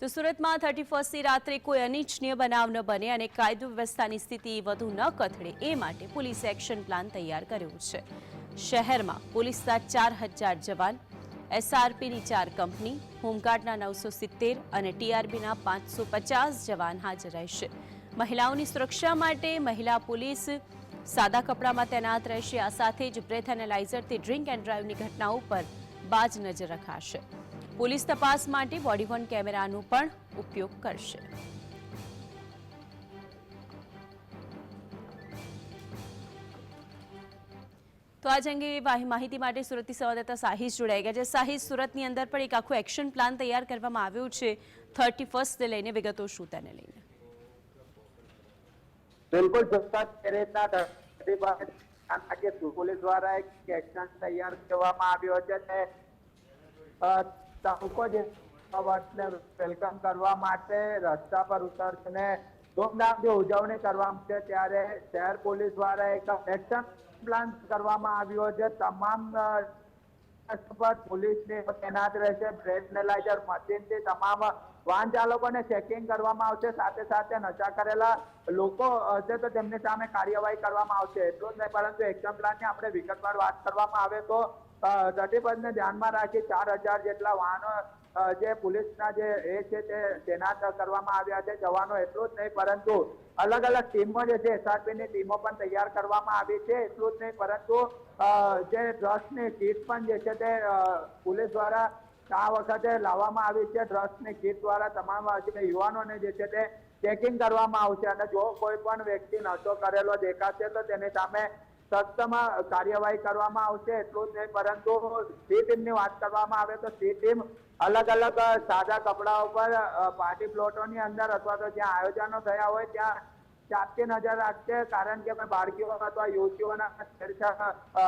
તો સુરતમાં થર્ટી ફર્સ્ટની રાત્રે કોઈ અનિચ્છનીય બનાવ ન બને અને કાયદો વ્યવસ્થાની સ્થિતિ વધુ ન કથળે એ માટે પોલીસે એક્શન પ્લાન તૈયાર કર્યો છે. શહેરમાં પોલીસના ચાર હજાર જવાન, એસઆરપીની ચાર કંપની, હોમગાર્ડના નવસો સિત્તેર અને ટીઆરબીના પાંચસો પચાસ જવાન હાજર રહેશે. મહિલાઓની સુરક્ષા માટે મહિલા પોલીસ સાદા કપડામાં તૈનાત રહેશે. આ સાથે જ બ્રેથ એનાલાઇઝરથી ડ્રિંક એન્ડ ડ્રાઈવની ઘટનાઓ પર બાજ નજર રખાશે. પોલીસ તપાસ માટે બોડી વોર્ન કેમેરાનો પણ ઉપયોગ કરશે. તો આજ અંગે માહિતી માટે સુરતથી સંવાદદાતા સાહિશ જોડાઈ ગયા છે. સાહિશ સુરતની અંદર પણ એક આખું એક્શન પ્લાન તૈયાર કરવામાં આવ્યું છે. થર્ટી ફર્સ્ટને લઈને વિગતો શું તેને લઈને? બિલકુલ પોલીસ દ્વારા એક એક્શન તૈયાર કરવામાં આવ્યો છે વેલકમ કરવા માટે રસ્તા પર ઉતરશે. ને ધૂમધામથી ઉજવણી કરવામાં છે ત્યારે શહેર પોલીસ દ્વારા એક એક્શન પ્લાન કરવામાં આવ્યો છે. તમામ પોલીસની તૈનાત રહેશે. બ્રેડ એનાલાઇઝર મશીનથી તમામ વાહન ચાલકોને ચેકિંગ કરવામાં આવશે. સાથે સાથે નશા કરેલા લોકો હશે તો તેમની સામે કાર્યવાહી કરવામાં આવશે. એટલું જ નહીં, પરંતુ એક્શન પ્લાનની આપણે વિગતવાર વાત કરવામાં આવે તો પર્સને ધ્યાનમાં રાખી ચાર હજાર જેટલા વાહનો જે પોલીસના જે એ છે તે તૈનાત કરવામાં આવ્યા છે. જવાનો એટલું જ નહીં, પરંતુ અલગ અલગ ટીમો જે છે, એસઆરપીની ટીમો પણ તૈયાર કરવામાં આવી છે. એટલું જ નહીં, પરંતુ જે ડ્રગ્સની કીટ પણ જે છે તે પોલીસ દ્વારા આ વખતે લાવવામાં આવી છે. ડ્રગ્સની કીટ દ્વારા તમામ યુવાનોને જે છે તે ચેકિંગ કરવામાં આવશે. અને જો કોઈ પણ વ્યક્તિ નશો કરેલો દેખાશે, તો તેની સામે સખ્તમાં કાર્યવાહી કરવામાં આવશે એટલું જ નહીં પરંતુ સી ટીમની વાત કરવામાં આવે તો સી ટીમ અલગ અલગ સાદા કપડા ઉપર પાર્ટી પ્લોટોની અંદર અથવા તો જ્યાં આયોજનો થયા હોય ત્યાં ચાપતી નજર રાખશે કારણ કે બાળકીઓ અથવા યુવતીઓના છેડછાડ અ,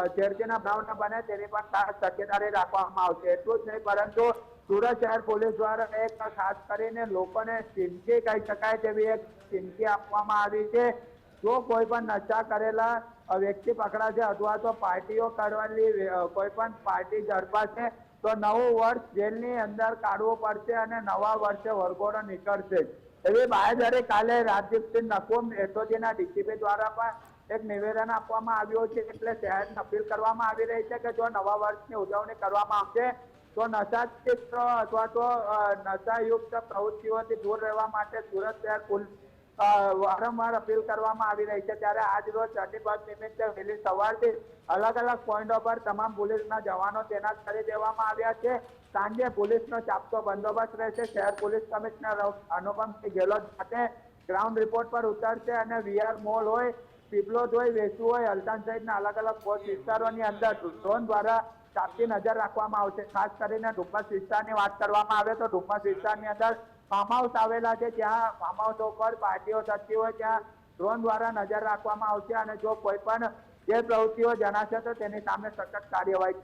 ન બને તેની પણ ખાસ તકેદારી રાખવામાં આવશે. એટલું જ નહીં પરંતુ સુરત શહેર પોલીસ દ્વારા એક ખાસ કરીને લોકોને ચીમકી કહી શકાય તેવી એક ચીમકી આપવામાં આવી છે. જો કોઈ પણ નશા કરેલા વ્યક્તિ પકડાશે અથવા તો પાર્ટીઓ કરવાની કોઈ પણ પાર્ટી ઝડપાશે તો નવું વર્ષ જેલની અંદર કાઢવું પડશે અને નવા વર્ષે વર્ગોડો નીકળશે એવી બાહેધરી કાલે રાજદીપસિંહ નકુમ, એસઓજીના ડીસીપી દ્વારા પણ એક નિવેદન આપવામાં આવ્યું છે, એટલે શહેરને અપીલ કરવામાં આવી રહી છે કે જો નવા વર્ષની ઉજવણી કરવામાં આવશે, તો નશાચિત્ર અથવા તો નશાયુક્ત પ્રવૃત્તિઓથી દૂર રહેવા માટે સુરત શહેર પોલીસ વારંવાર અપીલ કરવામાં આવી રહી છે ત્યારે આજ રોજ થર્ટી ફર્સ્ટ નિમિત્તે વહેલી સવારથી અલગ અલગ પોઈન્ટો પર તમામ પોલીસના જવાનો તૈનાત કરી દેવામાં આવ્યા છે. સાંજે પોલીસનો ચાપતો બંદોબસ્ત રહેશે. શહેર પોલીસ કમિશનર અનુપમસિંહ ગેહલોત સાથે ગ્રાઉન્ડ રિપોર્ટ પર ઉતરશે અને વીઆર મોલ હોય, પીપલોદ હોય, વેસુ હોય, અલતાન સહિતના અલગ અલગ પોસ્ટ વિસ્તારોની અંદર ડ્રોન દ્વારા ચાપતી નજર રાખવામાં આવશે. ખાસ કરીને ડુમ્મસ વિસ્તારની વાત કરવામાં આવે તો ડુમ્મસ વિસ્તારની અંદર ફાર્મ હાઉસ આવેલા છે, ત્યાં ફાર્મ હાઉસ ઉપર પાર્ટીઓ થતી હોય, ત્યાં ડ્રોન દ્વારા નજર રાખવામાં આવશે અને જો કોઈ પણ જે પ્રવૃત્તિઓ જણાશે, તો તેની સામે સખત કાર્યવાહી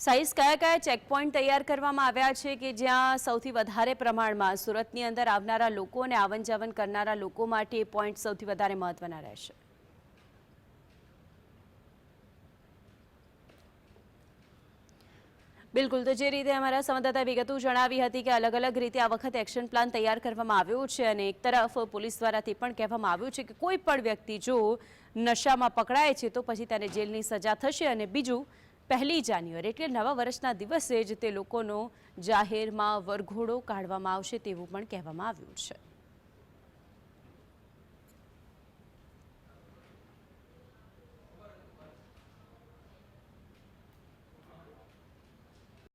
સાઈઝ કયા કયા ચેકપોઇન્ટ તૈયાર કરવામાં આવ્યા છે કે જ્યાં સૌથી વધારે પ્રમાણમાં સુરતની અંદર આવનારા લોકો અને આવન જાવન કરનારા લોકો માટે એ પોઈન્ટ સૌથી વધારે મહત્વના રહેશે? બિલકુલ, તો જે રીતે અમારા સંવાદદાતા વિગતો જણાવી હતી કે અલગ અલગ રીતે આ વખતે એક્શન પ્લાન તૈયાર કરવામાં આવ્યો છે અને એક તરફ પોલીસ દ્વારા તે પણ કહેવામાં આવ્યું છે કે કોઈ પણ વ્યક્તિ જો નશામાં પકડાય છે તો પછી તેને જેલની સજા થશે અને બીજું પહેલી જાન્યુઆરી એટલે નવા વર્ષના દિવસે જ તે લોકોનો જાહેરમાં વરઘોડો કાઢવામાં આવશે તેવું પણ કહેવામાં આવ્યું છે.